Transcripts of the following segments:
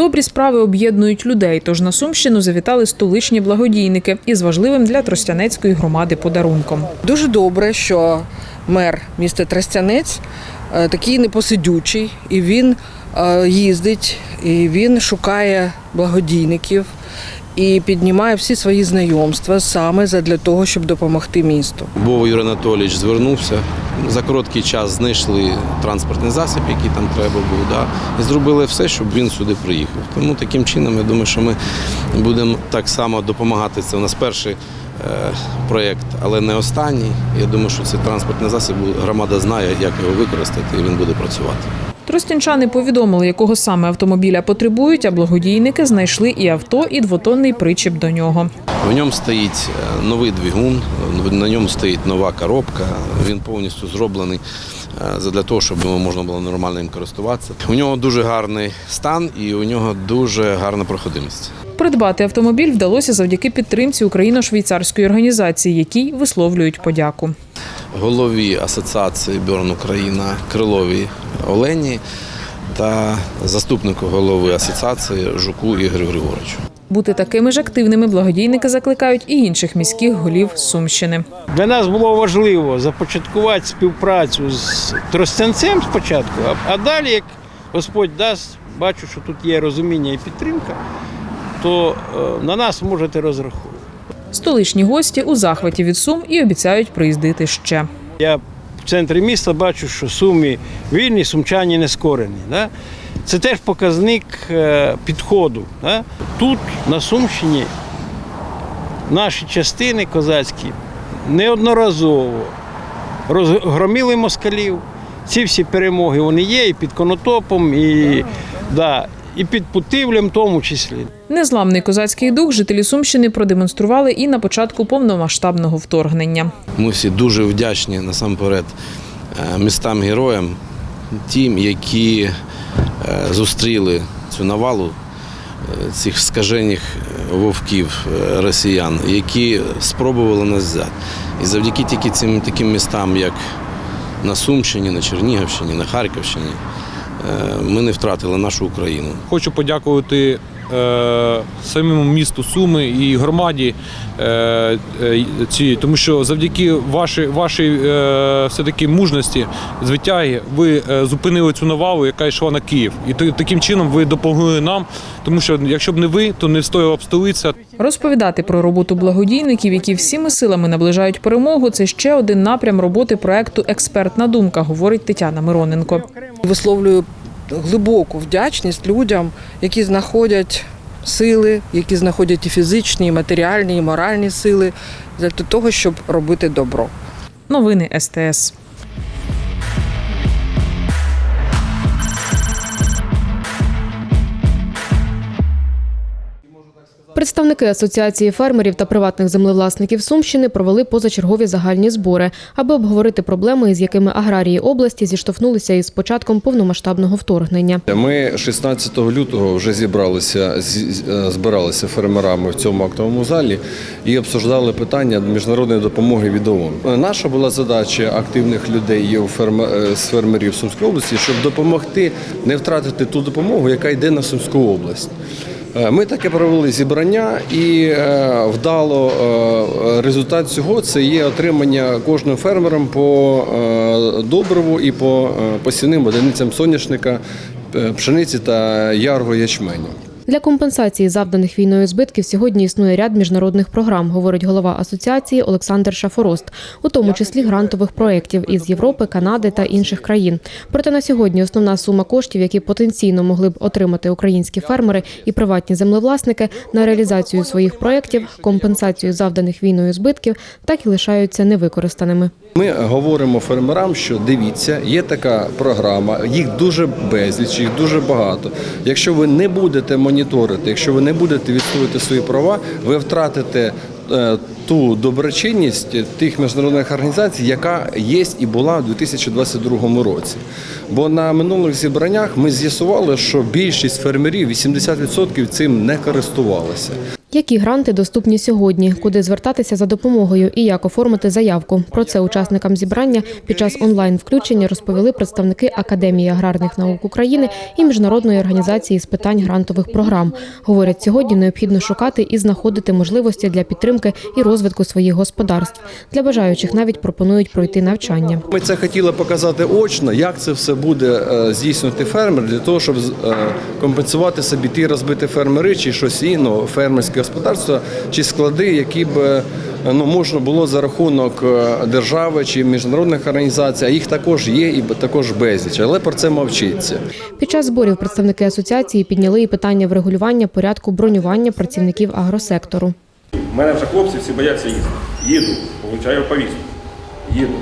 Добрі справи об'єднують людей. Тож на Сумщину завітали столичні благодійники із важливим для Тростянецької громади подарунком. Дуже добре, що мер міста Тростянець е, такий непосидючий, і він е, їздить, і він шукає благодійників і піднімає всі свої знайомства саме для того, щоб допомогти місту. Вова Юрій Анатолійович звернувся. За короткий час знайшли транспортний засіб, який там треба був, да, і зробили все, щоб він сюди приїхав. Тому таким чином, я думаю, що ми будемо так само допомагати. Це у нас перший е, проєкт, але не останній. Я думаю, що цей транспортний засіб громада знає, як його використати, і він буде працювати. Тростянчани повідомили, якого саме автомобіля потребують, а благодійники знайшли і авто, і двотонний причіп до нього. В ньому стоїть е, новий двигун, на ньому стоїть нова коробка. Він повністю зроблений е, для того, щоб можна було нормально їм користуватися. У нього дуже гарний стан і у нього дуже гарна проходимість. Придбати автомобіль вдалося завдяки підтримці україно-швейцарської організації, якій висловлюють подяку. Голові асоціації Бьорн Україна Криловій Олені та заступнику голови асоціації Жуку Ігорю Григоровичу. Бути такими ж активними благодійники закликають і інших міських голів Сумщини. Для нас було важливо започаткувати співпрацю з Тростянцем спочатку, а- далі, як Господь дасть, бачу, що тут є розуміння і підтримка, то е, на нас можете розраховувати. Столичні гості у захваті від сум і обіцяють приїздити ще. Я в центрі міста бачу, що суми вільні, сумчані не скорені. Да? Це теж показник е, підходу. Да? Тут, на Сумщині, наші частини козацькі неодноразово розгроміли москалів. Ці всі перемоги вони є і під Конотопом, і, да, і під Путивлем в тому числі. Незламний козацький дух жителі Сумщини продемонстрували і на початку повномасштабного вторгнення. Ми всі дуже вдячні насамперед е, містам героям, тим, які е, зустріли цю навалу е, цих скажених вовків росіян, які спробували нас взяти. І завдяки тільки цим таким містам, як на Сумщині, на Чернігівщині, на Харківщині, ми не втратили нашу Україну. Хочу подякувати е, самому місту Суми і громаді е, е, тому що завдяки вашій, вашій е, все-таки мужності, звитяги, ви е, зупинили цю навалу, яка йшла на Київ. І та- таким чином ви допомогли нам, тому що якщо б не ви, то не встояла б столиця. Розповідати про роботу благодійників, які всіми силами наближають перемогу, це ще один напрям роботи проекту Експертна думка, говорить Тетяна Мироненко. Висловлюю глибоку вдячність людям, які знаходять сили, які знаходять і фізичні, і матеріальні, і моральні сили для того, щоб робити добро. Новини СТС. Представники Асоціації фермерів та приватних землевласників Сумщини провели позачергові загальні збори, аби обговорити проблеми, із якими аграрії області зіштовхнулися із початком повномасштабного вторгнення. Ми 16 лютого вже зібралися, з- е, збиралися фермерами в цьому актовому залі і обсуждали питання міжнародної допомоги від ООН. Наша була задача активних людей е, з фермерів Сумської області, щоб допомогти не втратити ту допомогу, яка йде на Сумську область. Е, Ми таке провели зібрання і е, вдало е, результат цього це є отримання кожним фермером по добриву і по посівним одиницям соняшника, пшениці та ярго ячменю. Для компенсації завданих війною збитків сьогодні існує ряд міжнародних програм, говорить голова асоціації Олександр Шафорост, у тому числі грантових проєктів із Європи, Канади та інших країн. Проте на сьогодні основна сума коштів, які потенційно могли б отримати українські фермери і приватні землевласники на реалізацію своїх проєктів, компенсацію завданих війною збитків, так і лишаються невикористаними. Ми говоримо фермерам, що дивіться, є така програма, їх дуже безліч, їх дуже багато. Якщо ви не будете моніторити, якщо ви не будете відстоювати свої права, ви втратите е, ту доброчинність тих міжнародних організацій, яка є і була у 2022 році. Бо на минулих зібраннях ми з'ясували, що більшість фермерів 80% цим не користувалися. Які гранти доступні сьогодні, куди звертатися за допомогою і як оформити заявку? Про це учасникам зібрання під час онлайн включення розповіли представники Академії аграрних наук України і міжнародної організації з питань грантових програм. Говорять, сьогодні необхідно шукати і знаходити можливості для підтримки і розвитку своїх господарств. Для бажаючих навіть пропонують пройти навчання. Ми це хотіли показати очно, як це все буде е, здійснювати фермер для того, щоб е, компенсувати собі ті розбиті фермери чи щось інше, фермерське господарство чи склади, які б ну, можна було за рахунок е, держави чи міжнародних організацій, а їх також є і також безліч, але про це мовчиться. Під час зборів представники асоціації підняли і питання врегулювання порядку бронювання працівників агросектору. У мене вже хлопці всі бояться їздити. Їду, получаю повістку. Їду.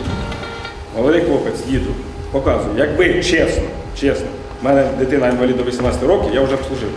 Молодий хлопець, їду. Показую. Якби чесно, чесно, в мене дитина інвалід до 18 років, я вже б служив.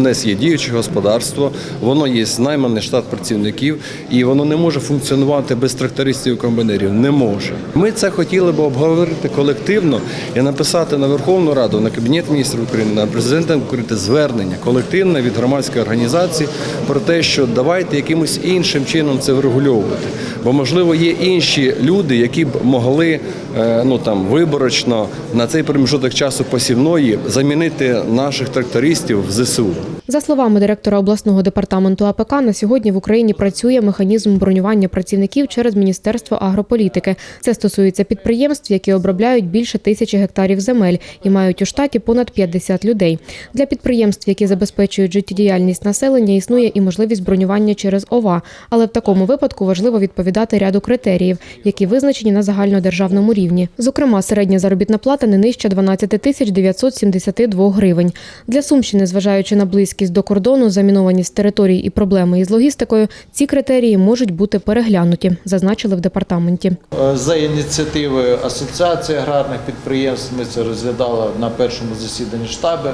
У нас є діюче господарство, воно є найманий штат працівників, і воно не може функціонувати без трактористів і комбайнерів. Не може. Ми це хотіли б обговорити колективно і написати на Верховну Раду, на Кабінет міністрів України, на президента України звернення колективне від громадської організації про те, що давайте якимось іншим чином це врегульовувати. Бо можливо є інші люди, які б могли е, ну там виборочно на цей проміжуток часу посівної замінити наших трактористів в ЗСУ. За словами директора обласного департаменту АПК, на сьогодні в Україні працює механізм бронювання працівників через Міністерство агрополітики. Це стосується підприємств, які обробляють більше тисячі гектарів земель і мають у штаті понад 50 людей. Для підприємств, які забезпечують життєдіяльність населення, існує і можливість бронювання через ОВА. Але в такому випадку важливо відповідати ряду критеріїв, які визначені на загальнодержавному рівні. Зокрема, середня заробітна плата не нижче 12 тисяч 972 гривень. Для Сумщини, зважаючи на близькість до кордону, замінованість територій і проблеми із логістикою, ці критерії можуть бути переглянуті, зазначили в департаменті. Е, За ініціативою Асоціації аграрних підприємств ми це розглядали на першому засіданні штабу.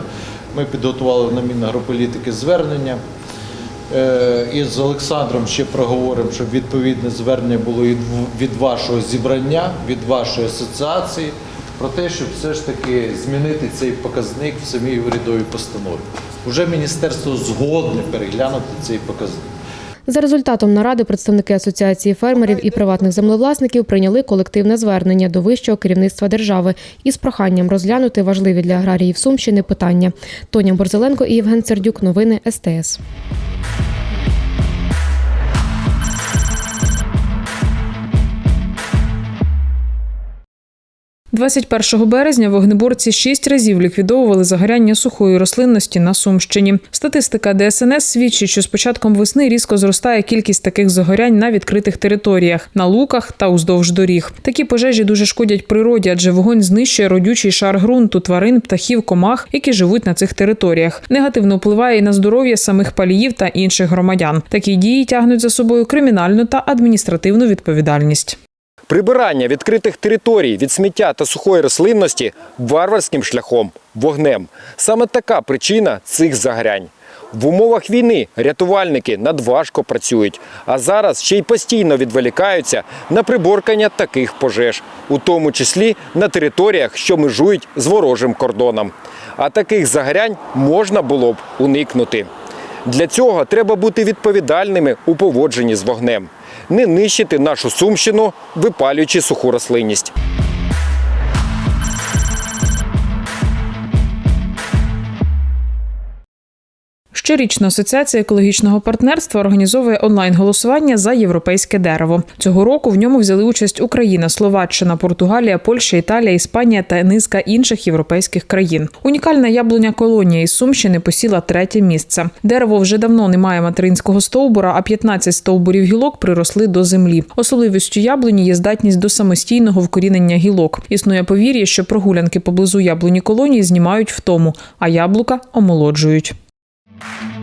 Ми підготували на Мінагрополітики звернення. Е, І з Олександром ще проговоримо, щоб відповідне звернення було від вашого зібрання, від вашої асоціації, про те, щоб все ж таки змінити цей показник в самій урядовій постанові. Уже міністерство згодне переглянути цей показник. За результатом наради представники асоціації фермерів і приватних землевласників прийняли колективне звернення до вищого керівництва держави із проханням розглянути важливі для аграріїв Сумщини питання. Тоня Борзеленко і Євген Сердюк. Новини СТС. 21 березня вогнеборці шість разів ліквідовували загоряння сухої рослинності на Сумщині. Статистика ДСНС свідчить, що з початком весни різко зростає кількість таких загорянь на відкритих територіях, на луках та уздовж доріг. Такі пожежі дуже шкодять природі, адже вогонь знищує родючий шар ґрунту, тварин, птахів, комах, які живуть на цих територіях. Негативно впливає і на здоров'я самих паліїв та інших громадян. Такі дії тягнуть за собою кримінальну та адміністративну відповідальність. Прибирання відкритих територій від сміття та сухої рослинності варварським шляхом вогнем. Саме така причина цих загорянь. В умовах війни рятувальники надважко працюють, а зараз ще й постійно відволікаються на приборкання таких пожеж, у тому числі на територіях, що межують з ворожим кордоном. А таких загорянь можна було б уникнути. Для цього треба бути відповідальними у поводженні з вогнем, не нищити нашу сумщину, випалюючи суху рослинність. Щорічно Асоціація екологічного партнерства організовує онлайн-голосування за європейське дерево. Цього року в ньому взяли участь Україна, Словаччина, Португалія, Польща, Італія, Іспанія та низка інших європейських країн. Унікальна яблуня колонія із Сумщини посіла третє місце. Дерево вже давно не має материнського стовбура, а 15 стовбурів гілок приросли до землі. Особливістю яблуні є здатність до самостійного вкорінення гілок. Існує повір'я, що прогулянки поблизу яблуні колонії знімають втому, а яблука омолоджують. Thank you.